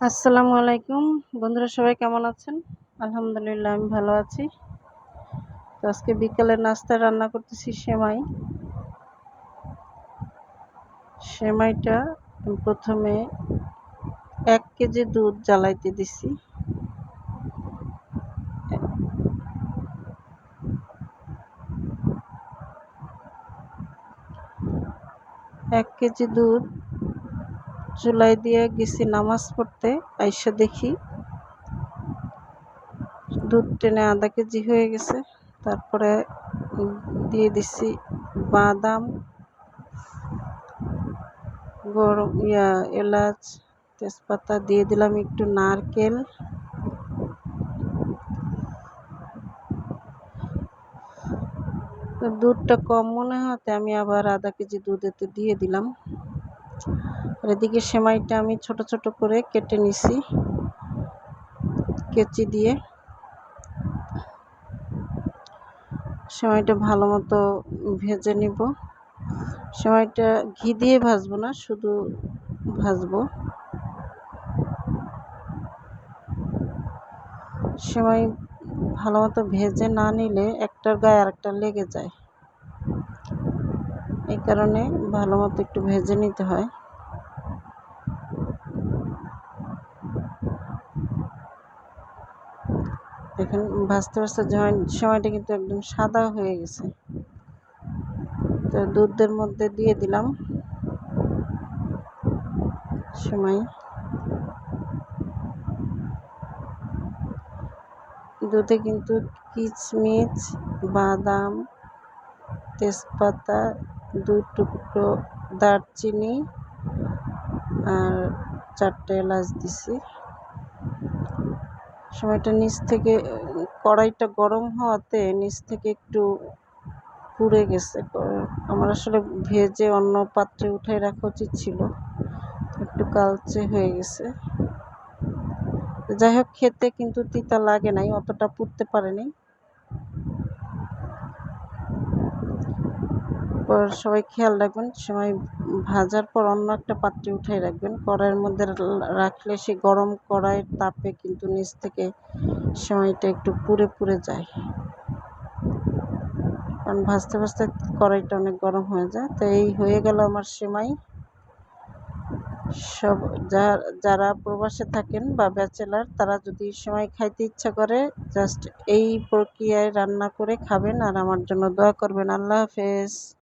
আসসালামু আলাইকুম। বন্ধুরা, সবাই কেমন আছেন? আলহামদুলিল্লাহ, আমি ভালো আছি। তো আজকে বিকালের নাস্তা রান্না করতেছি সেমাই। সেমাইটা প্রথমে এক কেজি দুধ জ্বালাইতে দিছি। এক কেজি দুধ চুলাই দিয়ে গেছি নামাজ পড়তে, আইসা দেখি দুধ টেনে আধা কেজি হয়ে গেছে। তারপরে দিয়ে দিছি বাদাম, গরম ইয়া এলাচ, তেজপাতা, দিয়ে দিলাম একটু নারকেল। দুধটা কম মনে হতে আমি আবার আধা কেজি দুধ এতে দিয়ে দিলাম। আর এদিকে সেমাইটা আমি ছোট ছোট করে কেটে নিছি, কেচি দিয়ে। সেমাইটা ভালো মতো ভেজে নিব। সেমাইটা ঘি দিয়ে ভাজবো না, শুধু ভাজবো। সেমাই ভালো মতো ভেজে না নিলে একটার গায়ে আরেকটা লেগে যায়। এই কারণে ভালো মতো একটু ভেজে নিতে হয়। দেখেন, ভাজতে ভাজতে সময়টা কিন্তু একদম সাদা হয়ে গেছে। তো দুধের মধ্যে দিয়ে দিলাম সময়। দুধে কিন্তু কিচমিচ, বাদাম, তেজপাতা দু টুকরো দারচিনি আর চারটে এলাচ দিছি। সময়টা নিচ থেকে, কড়াইটা গরম হওয়াতে নিচ থেকে একটু পুড়ে গেছে। আমার আসলে ভেজে অন্য পাত্রে উঠাই রাখা উচিত ছিল, একটু কালচে হয়ে গেছে। যাই হোক, খেতে কিন্তু তিতা লাগে নাই, অতটা পুড়তে পারেনি। পর সবাই খেয়াল রাখবেন সময় ভাজার পর অন্য একটা পাত্রে উঠাই রাখবেন। কড়াইয়ের মধ্যে রাখলে সে গরম কড়াইয়ের তাপে কিন্তু নিচ থেকে সময়টা একটু পুড়ে পুড়ে যায়। কারণ ভাজতে ভাজতে কড়াইটা অনেক গরম হয়ে যায়। তো এই হয়ে গেল আমার সেমাই। সব যারা প্রবাসে থাকেন বা ব্যাচেলার, তারা যদি সময় খাইতে ইচ্ছা করে, জাস্ট এই প্রক্রিয়ায় রান্না করে খাবেন। আর আমার জন্য দোয়া করবেন। আল্লাহ হাফেজ।